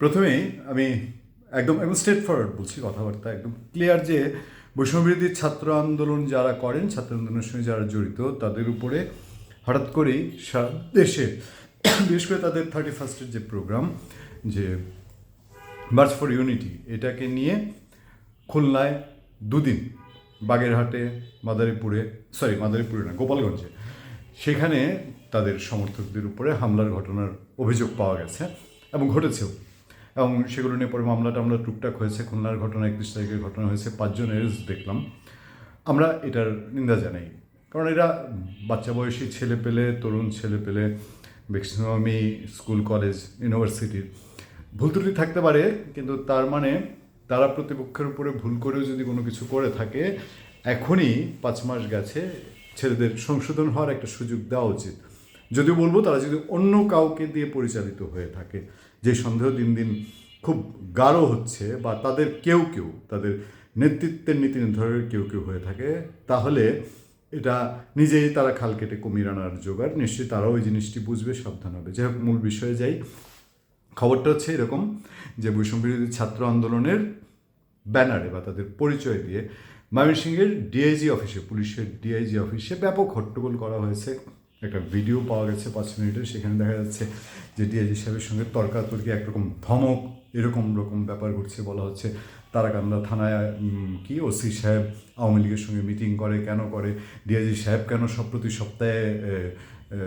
প্রথমেই আমি একদম একদম স্ট্রেট ফরওয়ার্ড বলছি কথাবার্তা, একদম ক্লিয়ার যে বৈষম্যবিরোধী ছাত্র আন্দোলন যারা করেন, ছাত্র আন্দোলনের সঙ্গে যারা জড়িত, তাদের উপরে হঠাৎ করেই সারা দেশে, বিশেষ করে তাদের থার্টি ফার্স্টের যে প্রোগ্রাম যে মার্চ ফর ইউনিটি এটাকে নিয়ে খুলনায় দুদিন, বাগেরহাটে, মাদারীপুরে সরি মাদারীপুরে না, গোপালগঞ্জে, সেখানে তাদের সমর্থকদের উপরে হামলার ঘটনার অভিযোগ পাওয়া গেছে এবং ঘটেছেও। এবং সেগুলো নিয়ে পরে মামলা টামলা টুকটাক হয়েছে। খুলনার ঘটনা, একত্রিশ তারিখের ঘটনা হয়েছে। পাঁচজন এরেস্ট দেখলাম। আমরা এটার নিন্দা জানাই। কারণ এরা বাচ্চা বয়সী ছেলে পেলে, তরুণ ছেলে পেলে ম্যাক্সিমামই স্কুল কলেজ ইউনিভার্সিটির ভুল ত্রুটি থাকতে পারে। কিন্তু তার মানে তারা প্রতিপক্ষের উপরে ভুল করেও যদি কোনো কিছু করে থাকে, এখনই পাঁচ মাস গেছে ছেলেদের সংশোধন হওয়ার একটা সুযোগ দেওয়া উচিত। যদিও বলব, তারা যদি অন্য কাউকে দিয়ে পরিচালিত হয়ে থাকে, যে সন্দেহ দিন দিন খুব গাঢ় হচ্ছে বা তাদের কেউ কেউ, তাদের নেতৃত্বের নীতি নির্ধারণের কেউ কেউ হয়ে থাকে, তাহলে এটা নিজেই তারা খাল কেটে কমিয়ে আনার জোগাড়। নিশ্চয়ই তারাও ওই জিনিসটি বুঝবে, সাবধান হবে। যাই হোক, মূল বিষয়ে যাই। খবরটা হচ্ছে এরকম যে বৈষম্যবিরোধী ছাত্র আন্দোলনের ব্যানারে বা তাদের পরিচয় দিয়ে ময়মনসিংহের ডিআইজি অফিসে, পুলিশের ডিআইজি অফিসে ব্যাপক হট্টগোল করা হয়েছে। একটা ভিডিও পাওয়া গেছে পাঁচ মিনিটের সেখানে দেখা যাচ্ছে যে ডিআইজি সাহেবের সঙ্গে তর্কাতর্কি একরকম ধমক, এরকম রকম ব্যাপার ঘটছে বলা হচ্ছে। তারাকান্দা থানায় কি ওসি সাহেব আওয়ামী লীগের সঙ্গে মিটিং করে, কেন করে? ডিআইজি সাহেব কেন সব প্রতি সপ্তাহে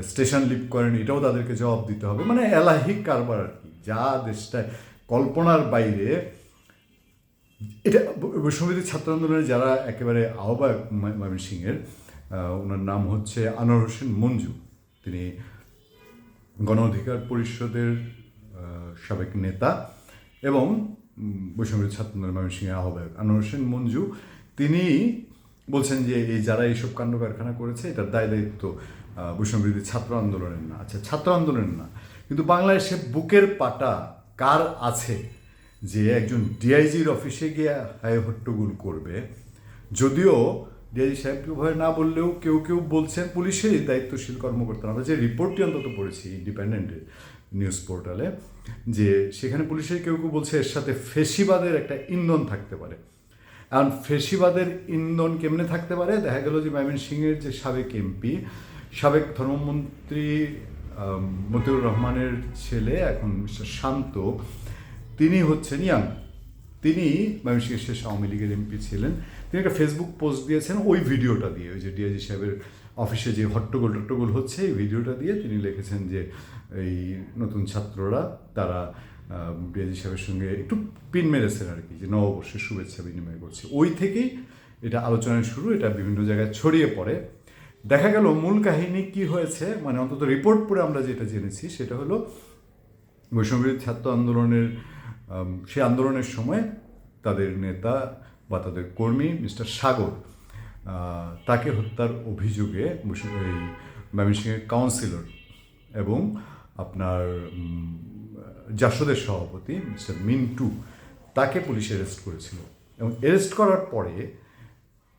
স্টেশন লিভ করেন? এটাও তাদেরকে জবাব দিতে হবে। মানে এলাহিক কারবার আর কি। যা দেশটায় কল্পনার বাইরে, এটা বৈষম্যবিধি ছাত্র আন্দোলনের যারা একেবারে আহ্বায়ক ময়- ময়মনসিংহের ওনার নাম হচ্ছে আনোয়ার হোসেন মঞ্জু। তিনি গণ অধিকার পরিষদের সাবেক নেতা এবং উম, বৈষম্যবিধি ছাত্র ময়মনসিংহের আহ্বায়ক। আনোয়ার হোসেন মঞ্জু তিনি বলছেন যে এই যারা এইসব কাণ্ড কারখানা করেছে এটার দায় দায়িত্ব বৈষম্যবিরোধী ছাত্র আন্দোলনের না। আচ্ছা ছাত্র আন্দোলনের না। কিন্তু বাংলাদেশে বুকের পাটা কার আছে যে একজন ডিআইজির অফিসে গিয়ে হায় হট্টগোল করবে? যদিও ডিআইজি সাহেবকে ভয় না বললেও কেউ কেউ বলছেন পুলিশেরই দায়িত্বশীল কর্মকর্তা। আমরা যে রিপোর্টটি অন্তত পড়েছি ইন্ডিপেন্ডেন্টের নিউজ পোর্টালে যে সেখানে পুলিশের কেউ কেউ বলছে এর সাথে ফেসিবাদের একটা ইন্ধন থাকতে পারে। এখন ফেসিবাদের ইন্ধন কেমনে থাকতে পারে? দেখা গেল যে ময়মন সিংয়ের যে সাবেক এমপি, সাবেক ধর্মমন্ত্রী মতিউর রহমানের ছেলে, এখন শান্ত, তিনি হচ্ছেন ইয়াং। তিনি ময়মনসিংহের শেষ আওয়ামী লীগের এমপি ছিলেন, তিনি একটা ফেসবুক পোস্ট দিয়েছেন, ওই ভিডিওটা দিয়ে, ওই যে ডিআইজি সাহেবের অফিসে যে হট্টগোল টট্টগোল হচ্ছে, এই ভিডিওটা দিয়ে তিনি লিখেছেন যে, এই নতুন ছাত্ররা, তারা ডিআইজি সাহেবের সঙ্গে একটু পিন মেরেছেন আর কি, যে নববর্ষের শুভেচ্ছা বিনিময় করছে। ওই থেকেই এটা আলোচনায় শুরু, এটা বিভিন্ন জায়গায় ছড়িয়ে পড়ে। দেখা গেল মূল কাহিনী কি হয়েছে মানে অন্তত রিপোর্ট পড়ে আমরা যেটা জেনেছি, সেটা হলো বৈষম্যবিরোধী ছাত্র আন্দোলনের সেই আন্দোলনের সময় তাদের নেতা বা তাদের কর্মী মিস্টার সাগর তাকে হত্যার অভিযোগে এই ময়মনসিংহের কাউন্সিলর এবং আপনার জাসদের সভাপতি মিস্টার মিন্টু তাকে পুলিশ অ্যারেস্ট করেছিল এবং অ্যারেস্ট করার পরে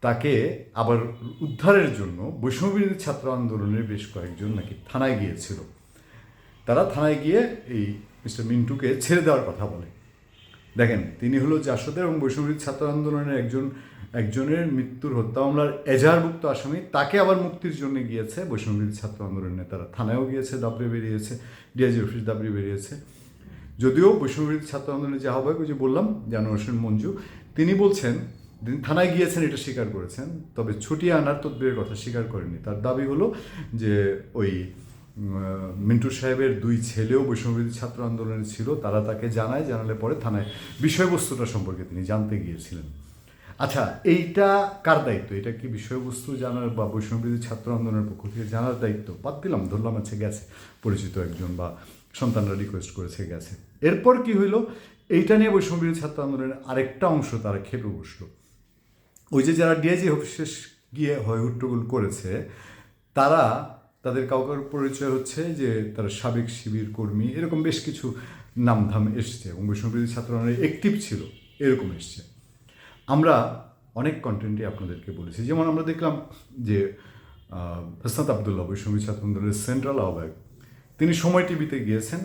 তাকে আবার উদ্ধারের জন্য বৈষম্যবিরোধী ছাত্র আন্দোলনের বেশ কয়েকজন নাকি থানায় গিয়েছিল। তারা থানায় গিয়ে এই মিস্টার মিন্টুকে ছেড়ে দেওয়ার কথা বলে। দেখেন, তিনি হলো জাসদের এবং বৈষম্যবিরোধী ছাত্র আন্দোলনের একজন, একজনের মৃত্যুর হত্যা। মামলার এজাহারভুক্ত আসামি, তাকে আবার মুক্তির জন্য গিয়েছে বৈষম্যবিরোধী ছাত্র আন্দোলনের নেতারা। থানায়ও গিয়েছে দাবড়ে বেরিয়েছে, ডিআইজি অফিস দাবড়ে বেরিয়েছে। যদিও বৈষম্যবিরোধী ছাত্র আন্দোলনের যে আহ্বায়ক যে বললাম, জানোয়ার হোসেন মঞ্জু, তিনি বলছেন, তিনি থানায় গিয়েছেন, এটা স্বীকার করেছেন, তবে ছুটিয়ে আনার তদবিরের কথা স্বীকার করেননি। তার দাবি হলো যে ওই মিন্টু সাহেবের দুই ছেলেও বৈষম্যবিরোধী ছাত্র আন্দোলনে ছিল, তারা তাকে জানায়, জানালে পরে থানায় বিষয়বস্তুটা সম্পর্কে তিনি জানতে গিয়েছিলেন। আচ্ছা এইটা কার দায়িত্ব? এটা কি বিষয়বস্তু জানার বা বৈষম্যবিরোধী ছাত্র আন্দোলনের পক্ষ থেকে জানার দায়িত্ব? বাদ দিলাম, ধরলাম আছে গেছে, পরিচিত একজন বা সন্তানরা রিকোয়েস্ট করেছে, গেছে। এরপর কি হইল? এইটা নিয়ে বৈষম্যবিরোধী ছাত্র আন্দোলনের আরেকটা অংশ তারা খেপে বসল। ওই যে যারা ডিআইজি অফিসে গিয়ে হয় হট্টগোল করেছে, তারা তাদের কাউকে পরিচয় হচ্ছে যে তারা সাবেক শিবির কর্মী, এরকম বেশ কিছু নামধাম এসছে এবং বৈষ্ণববিরোধী ছাত্র অ্যাক্টিভ ছিল, এরকম এসছে। আমরা অনেক কন্টেন্টে আপনাদেরকে বলেছি। যেমন আমরা দেখলাম যে হাসনাত আবদুল্লাহ বৈষ্ণবী ছাত্র সেন্ট্রাল আহ্বায়ক, তিনি সময় টিভিতে গিয়েছেন।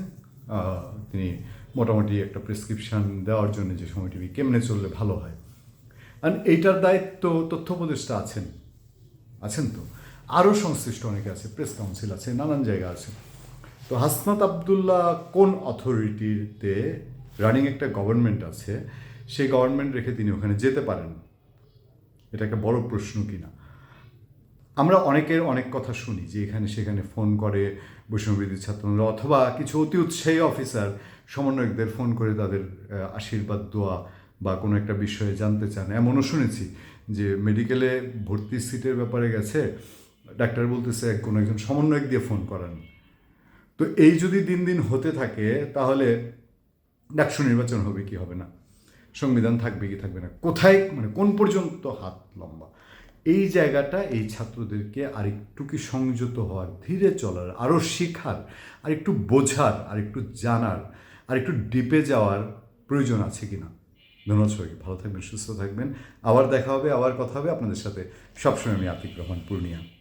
তিনি মোটামুটি একটা প্রেসক্রিপশন দেওয়ার জন্য যে সময় টিভি কেমনে চললে ভালো হয়। আর এইটার দায়িত্ব তথ্য উপদেষ্টা আছেন। আছেন তো? আরও সংশ্লিষ্ট অনেকে আছে প্রেস কাউন্সিল আছে, নানান জায়গা আছে। তো হাসনাত আবদুল্লাহ কোন অথরিটিতে রানিং একটা গভর্নমেন্ট আছে, সেই গভর্নমেন্ট রেখে তিনি ওখানে যেতে পারেন? এটা একটা বড় প্রশ্ন কিনা? আমরা অনেকের অনেক কথা শুনি যে এখানে সেখানে ফোন করে বৈষ্ণবীদের ছাত্ররা অথবা কিছু অতি উৎসাহী অফিসার সমন্বয়কদের ফোন করে তাদের আশীর্বাদ, দোয়া বা কোনো একটা বিষয়ে জানতে চান। এমনও শুনেছি যে মেডিকেলে ভর্তি সিটের ব্যাপারে গেছে ডাক্তার বলতেছে, কোনো একজন সমন্বয়ক দিয়ে ফোন করান। তো এই যদি দিন দিন হতে থাকে, তাহলে ডাকসু নির্বাচন হবে কি হবে না? সংবিধান থাকবে কি থাকবে না? কোথায় মানে কোন পর্যন্ত হাত লম্বা? এই জায়গাটা এই ছাত্রদেরকে আরেকটু কি সংযত হওয়ার, ধীরে চলার আরও শেখার আর একটু বোঝার আর একটু জানার আর একটু ডিপে যাওয়ার প্রয়োজন আছে কিনা? ধন্যবাদ সবাইকে। ভালো থাকবেন, সুস্থ থাকবেন। আবার দেখা হবে, আবার কথা হবে। আপনাদের সাথে সবসময় আমি আতিক রহমান, পূর্ণিয়া।